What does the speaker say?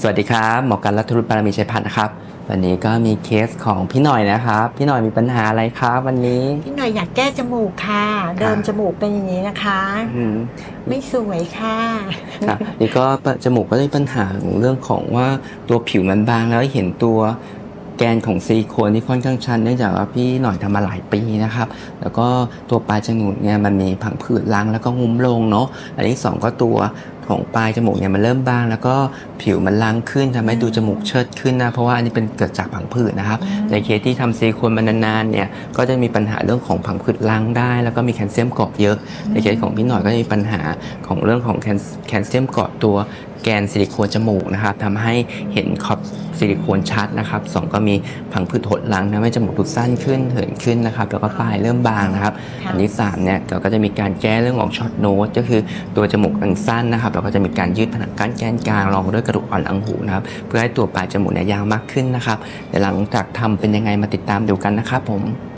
สวัสดีครับหมอกันรัฐรุตปารมีชัยพัฒน์นะครับ วันนี้ก็มีเคสของพี่หน่อยนะครับ พี่หน่อยมีปัญหาอะไรครับวันนี้ พี่หน่อยอยากแก้จมูกค่ะ เดิมจมูกเป็นอย่างนี้นะคะ อืมไม่สวยค่ะ ครับนี่ก็จมูกก็มีปัญหาของเรื่องของว่าตัวผิวมันบางแล้วเห็นตัวแกนของซิลิโคนที่ค่อนข้างชันเนื่องจากว่าพี่หน่อยทำมาหลายปีนะครับ แล้วก็ตัวปลายจมูกเนี่ยมันมีผังผืดรังแล้วก็งุ้มลงเนาะอันที่สองก็ตัว ของปลายจมูกเนี่ยมันเริ่มบาง แล้วก็ผิวมันล้างขึ้นทำให้ดูจมูกเชิดขึ้นนะ เพราะว่าอันนี้เป็นเกิดจากผังผืดนะครับอืมในเคสที่ทำซิลิโคนมานานๆเนี่ยก็จะมีปัญหาเรื่องของผังผืดรังได้ แล้วก็มีแคลเซียมเกาะเยอะ ในเคสของพี่หน่อยก็จะมีปัญหาของเรื่องของแคลแคลเซียมเกาะตัวแกนซิลิโคนจมูกนะครับทำให้เห็นขอบซิลิโคนชัดนะครับสองก็มีผังผืดหดหลังทำให้จมูกดูสั้นขึ้นเหินขึ้นนะครับแล้วก็ปลายเริ่มบางนะครับค่ะอันที่สามเนี่ยเราก็จะมีการแก้เรื่องของช็อตโน้ตก็คือตัวจมูกมันสั้นนะครับเราก็จะมีการยืดผนังกั้นแกนกลางรองด้วยกระดูกอ่อนหลังหูนะครับเพื่อให้ตัวปลายจมูกเนี่ยยาวมากขึ้นนะครับเดี๋ยวหลังจากทำเป็นยังไงมาติดตามดูกันนะครับผม